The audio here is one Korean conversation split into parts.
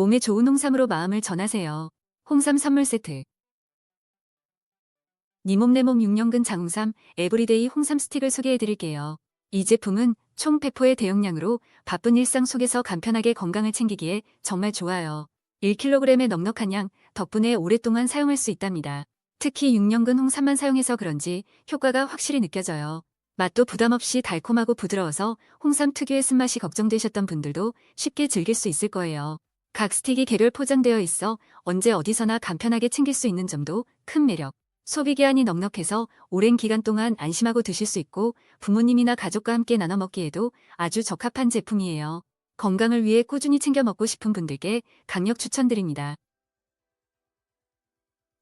몸에 좋은 홍삼으로 마음을 전하세요. 홍삼 선물 세트. 니몸 내몸 6년근 장홍삼 에브리데이 홍삼 스틱을 소개해 드릴게요. 이 제품은 총 100포의 대용량으로 바쁜 일상 속에서 간편하게 건강을 챙기기에 정말 좋아요. 1kg의 넉넉한 양 덕분에 오랫동안 사용할 수 있답니다. 특히 6년근 홍삼만 사용해서 그런지 효과가 확실히 느껴져요. 맛도 부담 없이 달콤하고 부드러워서 홍삼 특유의 쓴맛이 걱정되셨던 분들도 쉽게 즐길 수 있을 거예요. 각 스틱이 개별 포장되어 있어 언제 어디서나 간편하게 챙길 수 있는 점도 큰 매력. 소비 기한이 넉넉해서 오랜 기간 동안 안심하고 드실 수 있고 부모님이나 가족과 함께 나눠 먹기에도 아주 적합한 제품이에요. 건강을 위해 꾸준히 챙겨 먹고 싶은 분들께 강력 추천드립니다.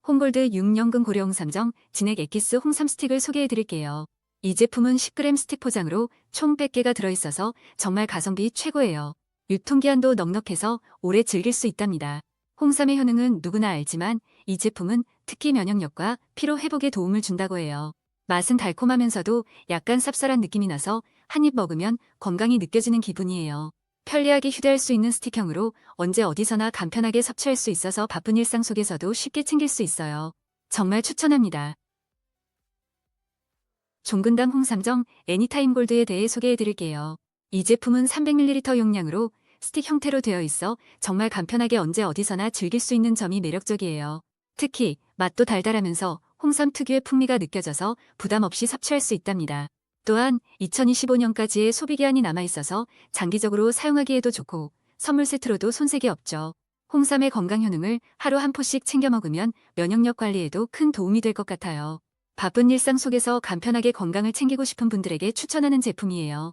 홍골드 6년근 고려홍 삼정 진액 엑기스 홍삼 스틱을 소개해 드릴게요. 이 제품은 10g 스틱 포장으로 총 100개가 들어있어서 정말 가성비 최고예요. 유통기한도 넉넉해서 오래 즐길 수 있답니다. 홍삼의 효능은 누구나 알지만 이 제품은 특히 면역력과 피로 회복에 도움을 준다고 해요. 맛은 달콤하면서도 약간 쌉쌀한 느낌이 나서 한 입 먹으면 건강이 느껴지는 기분이에요. 편리하게 휴대할 수 있는 스틱형으로 언제 어디서나 간편하게 섭취할 수 있어서 바쁜 일상 속에서도 쉽게 챙길 수 있어요. 정말 추천합니다. 종근당 홍삼정 애니타임 골드에 대해 소개해 드릴게요. 이 제품은 300ml 용량으로 스틱 형태로 되어 있어 정말 간편하게 언제 어디서나 즐길 수 있는 점이 매력적이에요. 특히 맛도 달달하면서 홍삼 특유의 풍미가 느껴져서 부담 없이 섭취할 수 있답니다. 또한 2025년까지의 소비기한이 남아있어서 장기적으로 사용하기에도 좋고 선물 세트로도 손색이 없죠. 홍삼의 건강 효능을 하루 한 포씩 챙겨 먹으면 면역력 관리에도 큰 도움이 될 것 같아요. 바쁜 일상 속에서 간편하게 건강을 챙기고 싶은 분들에게 추천하는 제품이에요.